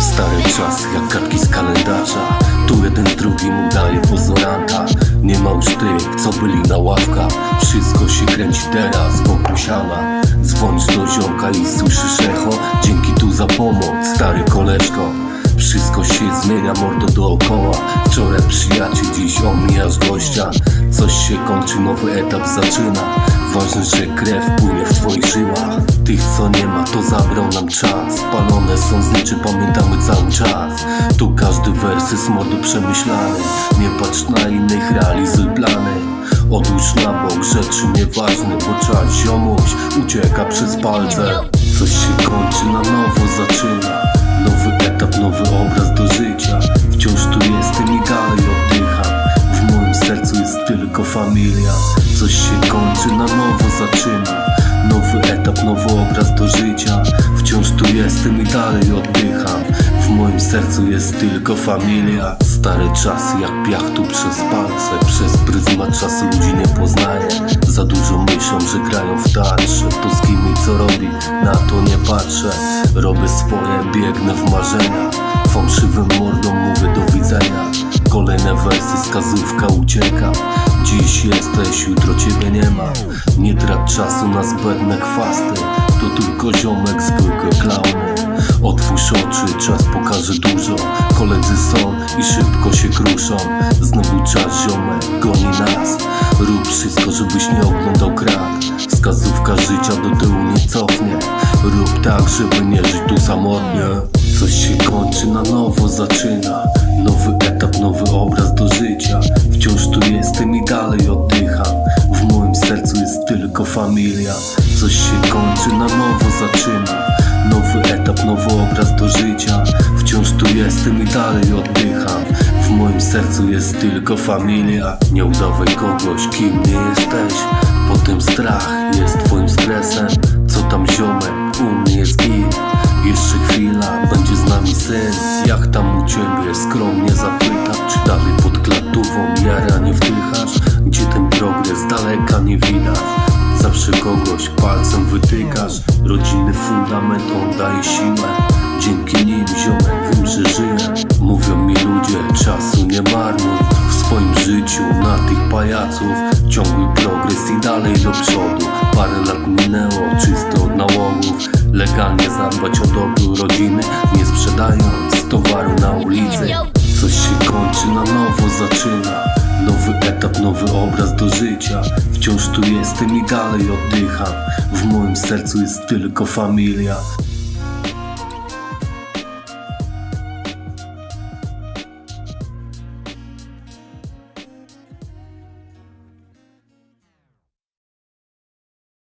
Stary czas jak kartki z kalendarza. Tu jeden z drugim udaje pozoranta Już tych, co byli na ławkach. Wszystko się kręci teraz wokół siana. Dzwonisz do ziomka i słyszysz echo. Dzięki tu za pomoc, stary koleżko. Wszystko się zmienia, mordo dookoła. Wczoraj przyjaciel, dziś omijasz gościa. Coś się kończy, nowy etap zaczyna. Ważne, że krew płynie w twoich co nie ma, to zabrał nam czas. Spalone są zniczy, pamiętamy cały czas? Tu każdy wers jest mordo przemyślany. Nie patrz na innych, realizuj plany. Odłóż na bok rzeczy nieważne Bo czas ziomuś ucieka przez palce. Coś się kończy, na nowo zaczyna. Nowy etap, nowy obraz do życia. Wciąż tu jestem i dalej oddycham. W moim sercu jest tylko familia. Coś się kończy, na nowo zaczyna Nowy etap, nowy obraz do życia. Wciąż tu jestem i dalej oddycham. W moim sercu jest tylko familia. Stare czasy jak piach tu przez palce. Przez pryzmat czasu ludzi nie poznaję. Za dużo myślą, że grają w teatrze. To z kim i co robi, na to nie patrzę. Robię swoje, biegnę w marzenia. Fałszywym mordą mówię do widzenia. Kolejne wersy, skazówka ucieka Dziś jesteś, jutro ciebie nie ma. Nie trać czasu na zbędne chwasty. To tylko ziomek, zwykłe klauny Otwórz oczy, czas pokaże dużo. Koledzy są i szybko się kruszą. Znowu czas ziomek goni nas. Rób wszystko, żebyś nie oglądał krat. Wskazówka życia do tyłu nie cofnie. Rób tak, żeby nie żyć tu samotnie. Coś się kończy, na nowo zaczyna. Nowy etap, nowy obraz do życia. Wciąż tu jestem i dalej familia. Coś się kończy, na nowo zaczyna. Nowy etap, nowy obraz do życia. Wciąż tu jestem i dalej oddycham. W moim sercu jest tylko familia. Nie udawaj kogoś, kim nie jesteś. Potem strach jest twoim stresem. Co tam ziomek, u mnie jest git Jeszcze chwila, będzie z nami syn. Jak tam u ciebie, skromnie zapytam. Czy dalej pod klatową jara nie wdychasz? Gdzie ten progres? Daleka nie widać? Zawsze kogoś palcem wytykasz. Rodzinny fundament on daje siłę. Dzięki nim ziomek wiem, że żyję. Mówią mi ludzie, czasu nie marnuj. W swoim życiu na tych pajaców. Ciągły progres i dalej do przodu. Parę lat minęło, czysto od nałogów Legalnie zadbać o dobro rodziny Nie sprzedając towaru na ulicy. Coś się kończy, na nowo zaczyna etap, nowy obraz do życia. Wciąż tu jestem i dalej oddycham. W moim sercu jest tylko familia